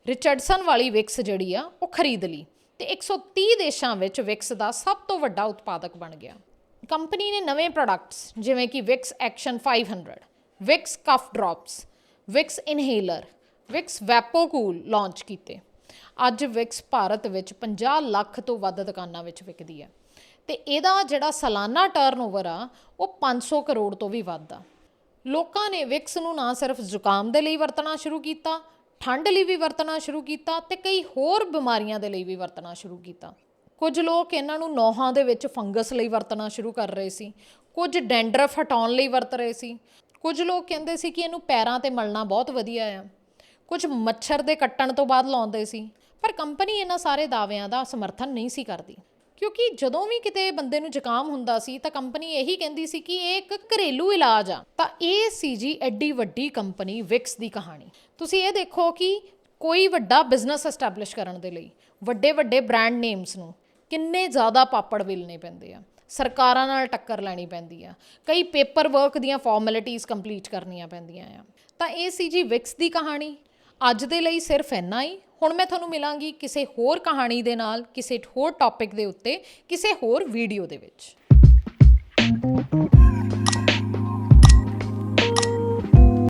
ਰਿਚਰਡਸਨ ਵਾਲੀ ਵਿਕਸ ਜਿਹੜੀ ਆ, ਉਹ ਖਰੀਦ ਲਈ ਤੇ 130 ਦੇਸ਼ਾਂ ਵਿੱਚ ਵਿਕਸ ਦਾ ਸਭ ਤੋਂ ਵੱਡਾ ਉਤਪਾਦਕ ਬਣ ਗਿਆ। ਕੰਪਨੀ ਨੇ ਨਵੇਂ ਪ੍ਰੋਡਕਟਸ ਜਿਵੇਂ ਕਿ Vicks action 500 Vicks cough drops, Vicks inhaler, Vicks vapocool launch ਕੀਤੇ। ਅੱਜ ਵਿਕਸ ਭਾਰਤ ਵਿੱਚ 50 ਲੱਖ ਤੋਂ ਵੱਧ ਦੁਕਾਨਾਂ ਵਿੱਚ ਵਿਕਦੀ ਹੈ ਤੇ ਇਹਦਾ ਜਿਹੜਾ ਸਾਲਾਨਾ ਟਰਨਓਵਰ ਆ, ਉਹ 500 ਕਰੋੜ ਤੋਂ ਵੀ ਵੱਧ ਆ। ਲੋਕਾਂ ਨੇ ਵਿਕਸ ਨੂੰ ਨਾ ਸਿਰਫ ਜ਼ੁਕਾਮ ਦੇ ਲਈ ਵਰਤਣਾ ਸ਼ੁਰੂ ਕੀਤਾ ਠੰਡ ਲਈ ਵੀ ਵਰਤਣਾ ਸ਼ੁਰੂ ਕੀਤਾ ਤੇ ਕਈ ਹੋਰ ਬਿਮਾਰੀਆਂ ਦੇ ਲਈ ਵੀ ਵਰਤਣਾ ਸ਼ੁਰੂ ਕੀਤਾ। ਕੁਝ ਲੋਕ ਇਹਨਾਂ ਨੂੰ ਨੋਹਾਂ ਦੇ ਵਿੱਚ ਫੰਗਸ ਲਈ ਵਰਤਣਾ ਸ਼ੁਰੂ ਕਰ ਰਹੇ ਸੀ। ਕੁਝ ਡੈਂਡਰਫ ਹਟਾਉਣ ਲਈ ਵਰਤ ਰਹੇ ਸੀ। ਕੁਝ ਲੋਕ ਕਹਿੰਦੇ ਸੀ ਕਿ ਇਹਨੂੰ ਪੈਰਾਂ ਤੇ ਮਲਣਾ ਬਹੁਤ ਵਧੀਆ ਆ। ਕੁਝ ਮੱਛਰ ਦੇ ਕੱਟਣ ਤੋਂ ਬਾਅਦ ਲਾਉਂਦੇ ਸੀ। ਪਰ ਕੰਪਨੀ ਇਹਨਾਂ ਸਾਰੇ ਦਾਅਵਿਆਂ ਦਾ ਸਮਰਥਨ ਨਹੀਂ ਸੀ ਕਰਦੀ। ਕਿਉਂਕਿ ਜਦੋਂ ਵੀ ਕਿਤੇ ਬੰਦੇ ਨੂੰ ਜ਼ੁਕਾਮ ਹੁੰਦਾ ਸੀ ਤਾਂ ਕੰਪਨੀ ਇਹੀ ਕਹਿੰਦੀ ਸੀ ਕਿ ਇਹ ਇੱਕ ਘਰੇਲੂ ਇਲਾਜ ਆ। ਤਾਂ ਇਹ ਸੀ ਜੀ ਐਡੀ ਵੱਡੀ ਕੰਪਨੀ ਵਿਕਸ ਦੀ ਕਹਾਣੀ। ਤੁਸੀਂ ਇਹ ਦੇਖੋ ਕਿ ਕੋਈ ਵੱਡਾ ਬਿਜ਼ਨਸ ਐਸਟੈਬਲਿਸ਼ ਕਰਨ ਦੇ ਲਈ ਵੱਡੇ ਵੱਡੇ ਬ੍ਰਾਂਡ ਨੇਮਸ ਨੂੰ ਕਿੰਨੇ ਜ਼ਿਆਦਾ ਪਾਪੜ ਵੇਲਣੇ ਪੈਂਦੇ ਆ। ਸਰਕਾਰਾਂ ਨਾਲ ਟੱਕਰ ਲੈਣੀ ਪੈਂਦੀ ਆ। ਕਈ ਪੇਪਰ ਵਰਕ ਦੀਆਂ ਫਾਰਮੈਲਿਟੀਆਂ ਕੰਪਲੀਟ ਕਰਨੀਆਂ ਪੈਂਦੀਆਂ ਆ। ਤਾਂ ਇਹ ਸੀ ਜੀ ਵਿਕਸ ਦੀ ਕਹਾਣੀ। ਅੱਜ ਦੇ ਲਈ ਸਿਰਫ ਇੰਨਾ ਹੀ। ਹੁਣ ਮੈਂ ਤੁਹਾਨੂੰ ਮਿਲਾਂਗੀ ਕਿਸੇ ਹੋਰ ਕਹਾਣੀ ਦੇ ਨਾਲ, ਕਿਸੇ ਹੋਰ ਟੌਪਿਕ ਦੇ ਉੱਤੇ, ਕਿਸੇ ਹੋਰ ਵੀਡੀਓ ਦੇ ਵਿੱਚ।